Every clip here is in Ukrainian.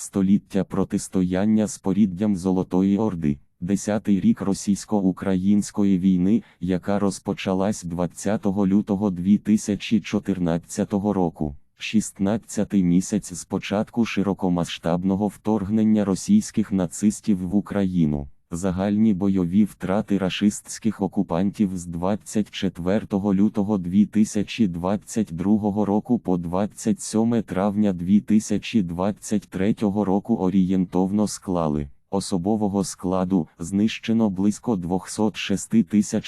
Століття протистояння споріддям Золотої Орди. Десятий рік російсько-української війни, яка розпочалась 20 лютого 2014 року. 16-й місяць з початку широкомасштабного вторгнення російських нацистів в Україну. Загальні бойові втрати рашистських окупантів з 24 лютого 2022 року по 27 травня 2023 року орієнтовно склали. Особового складу знищено близько 206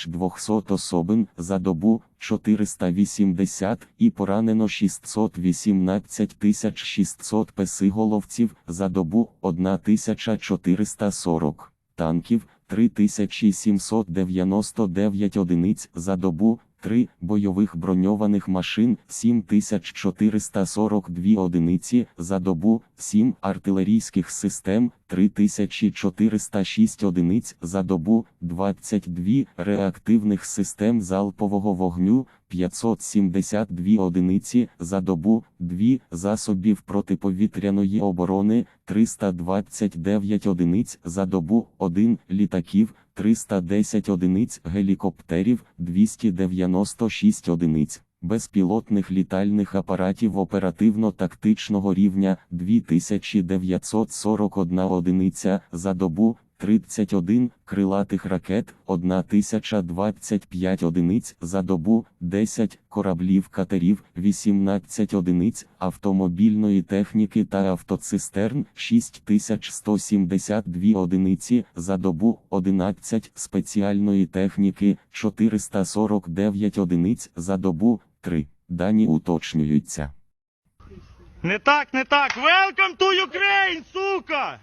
200 особин за добу 480 і поранено 618 600 песиголовців за добу 1440 танків 3799 одиниць за добу, 3 бойових броньованих машин 7442 одиниці за добу, 7 артилерійських систем 3406 одиниць за добу, 22 реактивних систем залпового вогню 572 одиниці за добу, 2 засобів протиповітряної оборони 329 одиниць за добу, 1 літаків 310 одиниць гелікоптерів 296 одиниць. Безпілотних літальних апаратів оперативно-тактичного рівня 2941 одиниця за добу, 31 крилатих ракет, 1025 одиниць за добу, 10 кораблів катерів, 18 одиниць автомобільної техніки та автоцистерн, 6172 одиниці за добу, 11 спеціальної техніки, 449 одиниць за добу, 3. Дані уточнюються. Не так, не так. Welcome to Ukraine, сука!